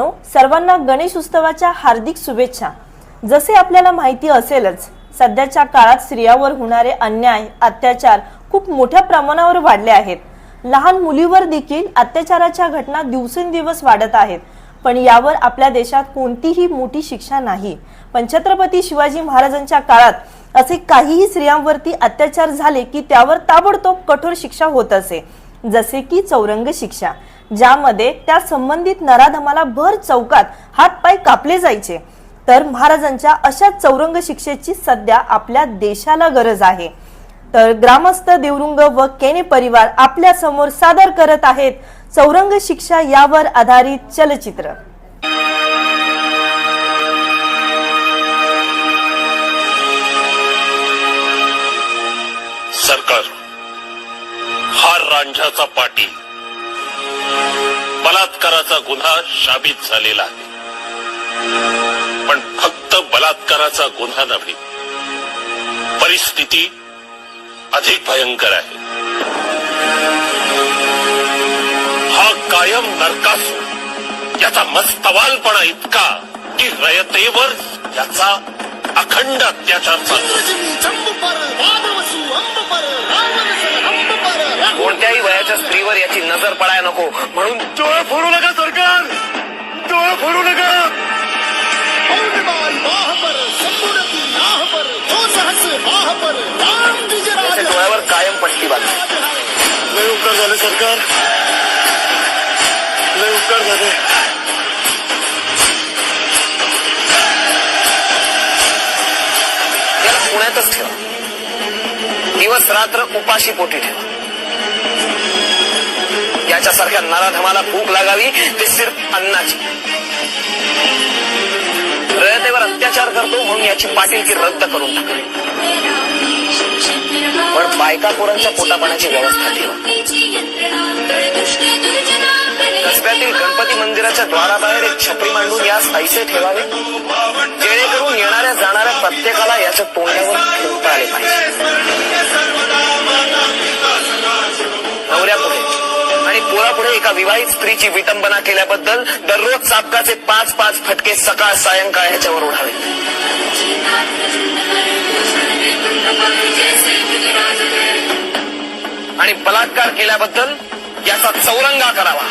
सर्वांना गणेश उत्सवाच्या हार्दिक शुभेच्छा. जसे आपल्याला माहिती असेलच सध्याच्या काळात स्त्रियावर होणारे अन्याय अत्याचार खूप मोठ्या प्रमाणावर वाढले आहेत. लहान मुलीवर देखील अत्याचाराच्या घटना दिवसेंदिवस वाढत आहेत. पण यावर आपल्या देशात कोणतीही मोठी शिक्षा नाही. पण छत्रपती शिवाजी महाराजांच्या काळात असे काहीही स्त्रियांवरती अत्याचार झाले की त्यावर ताबडतोब कठोर शिक्षा होत असे. जसे की चौरंग शिक्षा ज्यामध्ये त्या संबंधित नराधमाला भर चौकात हातपाय कापले जायचे. तर महाराजांच्या अशा चौरंग शिक्षेची सध्या आपल्या देशाला गरज आहे. तर ग्रामस्थ देवरुंग व केने परिवार आपल्यासमोर सादर करत आहेत चौरंग शिक्षा यावर आधारित चलचित्र. हा पाटील बलात्काराचा गुन्हा शाबित झालेला आहे. पण फक्त बलात्काराचा गुन्हा नव्हे परिस्थिती अधिक भयंकर आहे. हा कायम नरकासू याचा मस्तवालपणा इतका की रयतेवर याचा अखंड अत्याचार चालू पडाय नको। म्हणून डोळे फोडू नका सरकार। डोळे फोडू नका डोळ्यावर कायम पट्टी बांधली लय उपकार झाले सरकार। लय उपकार झाले पुण्यातच ठेवा। दिवस रात्र उपाशी पोटी ठेवा। याच्यासारख्या नराधमाला भूक लागावी ते सिर्फ अन्नाची. रयतेवर अत्याचार करतो म्हणून याची पाटीलकी रद्द करून टाकली. पण बायका पोरांच्या पोटापाण्याची व्यवस्था ठेवा कसब्यातील गणपती मंदिराच्या द्वाराबाहेर एक छपरी मांडून यास ऐसे ठेवावे? जेणेकरून येणाऱ्या जाणाऱ्या प्रत्येकाला याच्या तोंडावर एका विवाहित स्त्रीची विटंबना केल्याबद्दल दररोज चापकाचे पाच पाच फटके सकाळ सायंकाळ ह्याच्यावर उडावे आणि बलात्कार केल्याबद्दल याचा चौरंगा करावा.